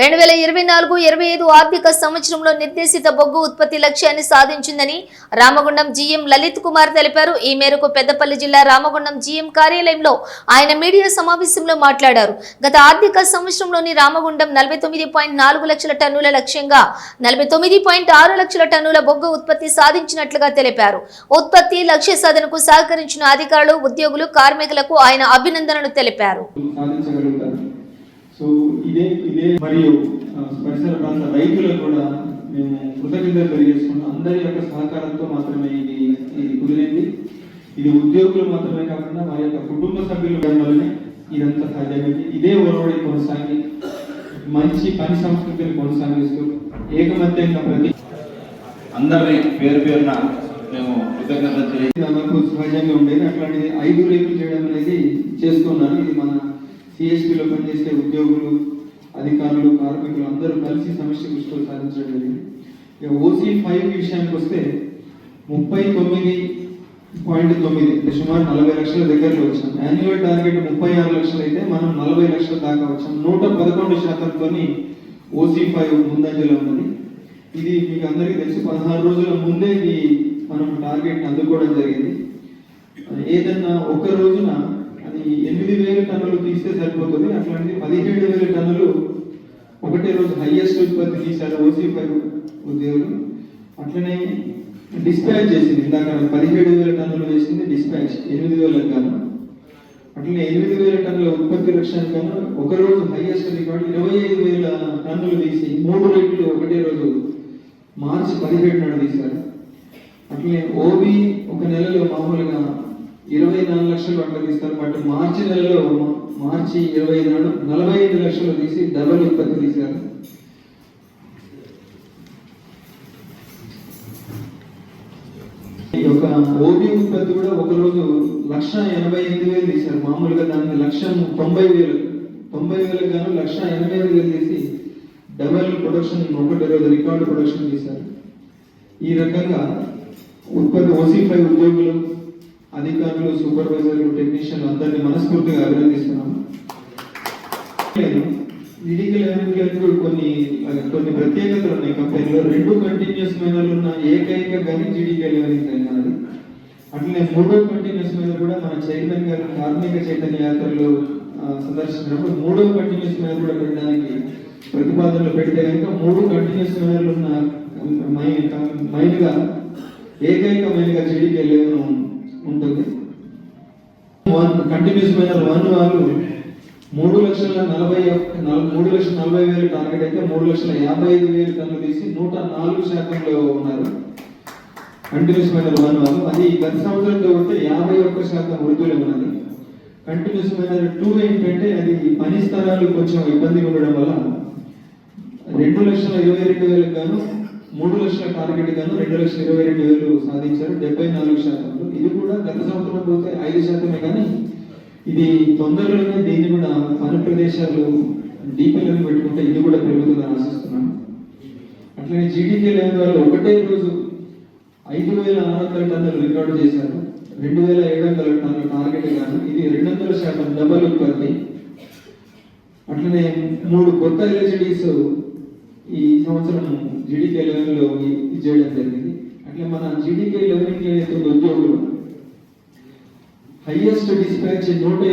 రెండు వేల ఇరవై నాలుగు ఇరవై ఐదు ఆర్థిక సంవత్సరంలో నిర్దేశిత బొగ్గు ఉత్పత్తి లక్ష్యాన్ని సాధించిందని రామగుండం జీఎం లలిత్ కుమార్ తెలిపారు. ఈ మేరకు పెద్దపల్లి జిల్లా రామగుండం జీఎం కార్యాలయంలో ఆయన మీడియా సమావేశంలో మాట్లాడారు. గత ఆర్థిక సంవత్సరంలోని రామగుండం నలభై తొమ్మిది పాయింట్ నాలుగు లక్షల టన్నుల లక్ష్యంగా నలభై తొమ్మిది పాయింట్ ఆరు లక్షల టన్నుల బొగ్గు ఉత్పత్తి సాధించినట్లుగా తెలిపారు. ఉత్పత్తి లక్ష్య సాధనకు సహకరించిన అధికారులు ఉద్యోగులు కార్మికులకు ఆయన అభినందనలు తెలిపారు. సో ఇదే ఇదే మరియు పరిసర ప్రాంత రైతులకు కూడా మేము కృతజ్ఞతలు తెలియజేసుకుంటాం అందరి యొక్క సహకారంతో మాత్రమే ఇది ఇది కుదిరింది. ఇది ఉద్యోగులు మాత్రమే కాకుండా వారి యొక్క కుటుంబ సభ్యులు వల్లనే ఇదంతా సాధ్యమైంది. ఇదే ఒరవడి కొనసాగి మంచి పని సంస్కృతిని కొనసాగిస్తూ ఏకమత్యంగా ప్రతి అందరినీ పేరు పేరున మేము కృతజ్ఞతలు తెలియ ఇది నాకు సహజంగా ఉండేది. అట్లాంటిది ఐదు రేపులు చేయడం అనేది చేస్తున్నాను. ఇది మన సిఎస్పిలో పనిచేసే ఉద్యోగులు అధికారులు కార్మికులు అందరూ కలిసి సమస్య దృష్టిలో సాధించడం జరిగింది. ఇక ఓసీ ఫైవ్ విషయానికి వస్తే ముప్పై తొమ్మిది పాయింట్ తొమ్మిది సుమారు నలభై లక్షల దగ్గరలో వచ్చాం. యాన్యువల్ టార్గెట్ ముప్పై ఆరు లక్షలు అయితే మనం నలభై లక్షల దాకా వచ్చాం. నూట పదకొండు శాతంతో ఓసీ ఫైవ్ ముందంజలో ఉందని ఇది మీకు అందరికీ తెలుసు. పదహారు రోజుల ముందే ఇది మనం టార్గెట్ అందుకోవడం జరిగింది. ఏదన్నా ఒక రోజున టన్నులు సరిపోతుంది. అట్లాంటి పదిహేడు వేల టన్నులు ఒకటే రోజు హైయెస్ట్ ఉత్పత్తి తీశారు ఓసీ ఫైవ్ ఉద్యోగులు. అట్లనే డిస్పాచ్ చేసింది. ఇందాక పదిహేడు వేల టన్నులు వేసింది డిస్పాచ్ ఎనిమిది వేల గాను అట్లనే ఎనిమిది వేల టన్నుల ఉత్పత్తి లక్ష్యానికి గాను ఒక రోజు హైయెస్ట్ రికార్డు ఇరవై ఐదు వేల టన్నులు తీసి మూడు రేట్లు ఒకటే రోజు మార్చి పదిహేడు నాడు తీశారు. అట్లనే ఓబీ ఒక నెలలో మామూలుగా ఇరవై నాలుగు లక్షలు అట్లా తీస్తారు. బట్ మార్చి నెలలో మార్చి ఇరవై ఐదు నాడు నలభై ఐదు లక్షలు తీసి డబల్ ఉత్పత్తి తీశారు. ఈ ఓబీ ఉత్పత్తి కూడా ఒకరోజు లక్ష ఎనభై ఎనిమిది వేలు తీశారు. మామూలుగా దానికి లక్ష తొంభై వేలు తొంభై వేలకు గాను లక్ష ఎనభై ఐదు వేలు తీసి డబల్ ప్రొడక్షన్ ఒకటి రోజు రికార్డు ప్రొడక్షన్ చేశారు ఈ రకంగా ఉత్పత్తి ఓసీ ఫైవ్ ఉద్యోగులు అధికారులు సూపర్వైజర్లు టెక్నీషియన్ అందరినీ మనస్ఫూర్తిగా అభినందిస్తున్నాము. విడికల్ అభివృద్ధి కొన్ని కొన్ని ప్రత్యేకతలు ఉన్నాయి. కంపెనీలో రెండు కంటిన్యూస్ మైనర్లు ఉన్న ఏకైక గని జీడీకే లెవెలింగ్ అట్లనే మూడో కంటిన్యూస్ మైనర్ కూడా మన చైర్మన్ గారు కార్మిక చైతన్య యాత్రలు సందర్శించినప్పుడు మూడో కంటిన్యూస్ మైనర్ కూడా పెట్టడానికి ప్రతిపాదనలు పెడితే కనుక మూడు కంటిన్యూస్ మైనర్లు ఉన్న మైన్ మైన్గా ఏకైక మైన్గా జీడీకే లెవెల్ ఉంటుంది. వన్ కంటిన్యూస్ మైనర్ వన్ వాళ్ళు మూడు లక్షల నలభై ఒక్క- మూడు లక్షల నలభై వేలు టార్గెట్ అయితే మూడు లక్షల యాభై ఐదు వేలు టన్నులు తీసి నూట నాలుగు శాతంలో ఉన్నారు. కంటిన్యూస్ మైన వన్ వాళ్ళు. అది గత సంవత్సరంతో ఉంటే యాభై ఒక్క శాతం వృద్ధులు ఉన్నది. కంటిన్యూస్ మైన టూ ఏంటంటే అది పని స్థలాలు కొంచెం ఇబ్బందిగా ఉండడం వల్ల రెండు లక్షల ఇరవై రెండు వేలకు గాను మూడు లక్షల టార్గెట్ గాను రెండు లక్షల ఇరవై రెండు వేలు సాధించారు. డెబ్బై నాలుగు శాతంలో ఇది కూడా గత సంవత్సరం పోతే ఐదు శాతమే కానీ ఇది తొందరలోనే దీన్ని కూడా పని ప్రదేశాలు డీపీలను పెట్టుకుంటే ఇది కూడా పెరుగుతుందని ఆశిస్తున్నాను అట్లనే జీడీపీ లెవెల్ వాళ్ళు ఒకటే రోజు ఐదు వేల ఆరు వందల టన్నులు రికార్డు చేశారు. రెండు వేల ఏడు వందల టన్నుల టార్గెట్ గాను ఇది రెండు వందల శాతం డబల్ ఉత్పత్తి. అట్లనే మూడు కొత్త ఎల్హెచ్డీస్ ఈ సంవత్సరం జీడీకే లెవెన్లో ఇది చేయడం జరిగింది. అట్లా మన జీడీకే లెవెన్కి ఏదైతే ఉద్యోగులు హైయెస్ట్ డిస్పాచ్ నూట